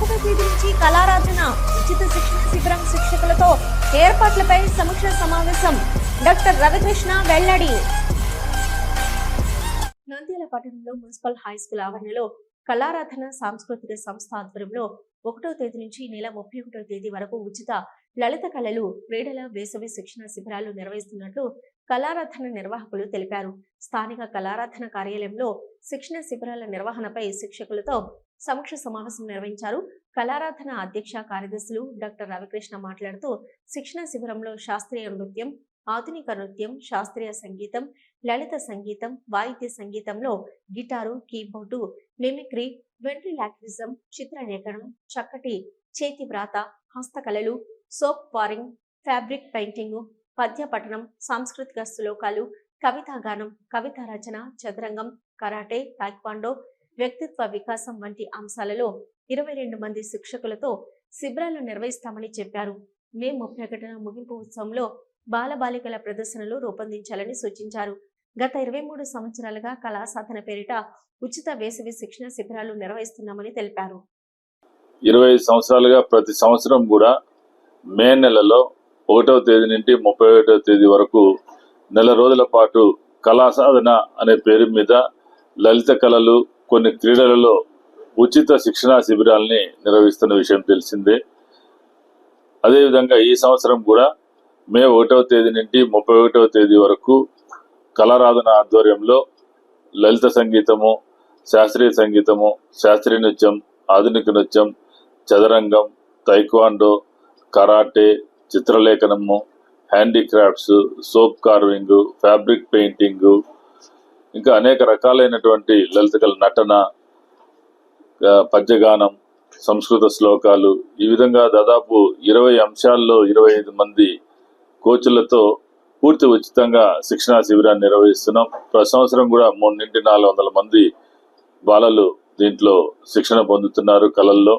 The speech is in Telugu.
ఒకటో తేదీ నుంచి కళారాధన ఉచిత శిక్షణ శిబిరం శిక్షకులతో ఏర్పాట్లపై సమీక్ష సమావేశం. డాక్టర్ రవికృష్ణ వెల్లడి. నంద్యాల పట్టణంలో మున్సిపల్ హై స్కూల్ ఆవరణలో కళారాధన సాంస్కృతిక సంస్థ ఆధ్వర్యంలో ఒకటో తేదీ నుంచి నెల ముప్పై ఒకటో తేదీ వరకు ఉచిత లలిత కళలు క్రీడల వేసవి శిక్షణ శిబిరాలు నిర్వహిస్తున్నట్లు కళారాధన నిర్వాహకులు తెలిపారు. స్థానిక కళారాధన కార్యాలయంలో శిక్షణ శిబిరాల నిర్వహణపై శిక్షకులతో సమీక్ష సమావేశం నిర్వహించారు. కళారాధన అధ్యక్ష కార్యదర్శులు డాక్టర్ రవికృష్ణ మాట్లాడుతూ శిక్షణ శిబిరంలో శాస్త్రీయ నృత్యం ఆధునిక నృత్యం శాస్త్రీయ సంగీతం లలిత సంగీతం వాయిద్య సంగీతంలో గిటారు కీబోర్డు మిమిక్రీ వెంట్రిలాక్విజం చిత్రలేఖనం చక్కటి చేతి వ్రాత హస్తకళలు సోప్ వారింగ్ ఫ్యాబ్రిక్ పెయింటింగ్ పద్య పఠనం సాంస్కృతిక శ్లోకాలు కవితా గానం కవితా రచన చదరంగం కరాటే టాక్వాండో వ్యక్తిత్వ వికాసం వంటి అంశాలలో ఇరవై రెండు మంది శిక్షకులతో శిబిరాలు నిర్వహిస్తామని చెప్పారు. మే ముప్పై ఒకటిన ముగింపు ఉత్సవంలో బాలబాలికల ప్రదర్శనలు రూపొందించాలని సూచించారు. గత ఇరవై మూడు సంవత్సరాలుగా కళా సాధన పేరిట ఉచిత వేసవి శిక్షణ శిబిరాలు నిర్వహిస్తున్నామని తెలిపారు. ఇరవై ఐదు సంవత్సరాలుగా ప్రతి సంవత్సరం కూడా మే నెలలో ఒకటవ తేదీ నుండి ముప్పై ఒకటవ తేదీ వరకు నెల రోజుల పాటు కళా సాధన అనే పేరు మీద లలిత కళలు కొన్ని క్రీడలలో ఉచిత శిక్షణా శిబిరాల్ని నిర్వహిస్తున్న విషయం తెలిసిందే. అదేవిధంగా ఈ సంవత్సరం కూడా మే ఒకటవ తేదీ నుండి ముప్పై ఒకటవ తేదీ వరకు కళారాధన ఆధ్వర్యంలో లలిత సంగీతము శాస్త్రీయ సంగీతము శాస్త్రీయ నృత్యం ఆధునిక నృత్యం చదరంగం taekwondo karate చిత్రలేఖనము handicrafts soap carving fabric painting ఇంకా అనేక రకాలైనటువంటి లలిత కళ నటన పద్యగానం సంస్కృత శ్లోకాలు. ఈ విధంగా దాదాపు ఇరవై అంశాల్లో ఇరవై ఐదు మంది కోచ్లతో పూర్తి ఉచితంగా శిక్షణా శిబిరాన్ని నిర్వహిస్తున్నాం. ప్రతి సంవత్సరం కూడా మూడు నుండి నాలుగు వందల మంది బాలలు దీంట్లో శిక్షణ పొందుతున్నారు కళల్లో.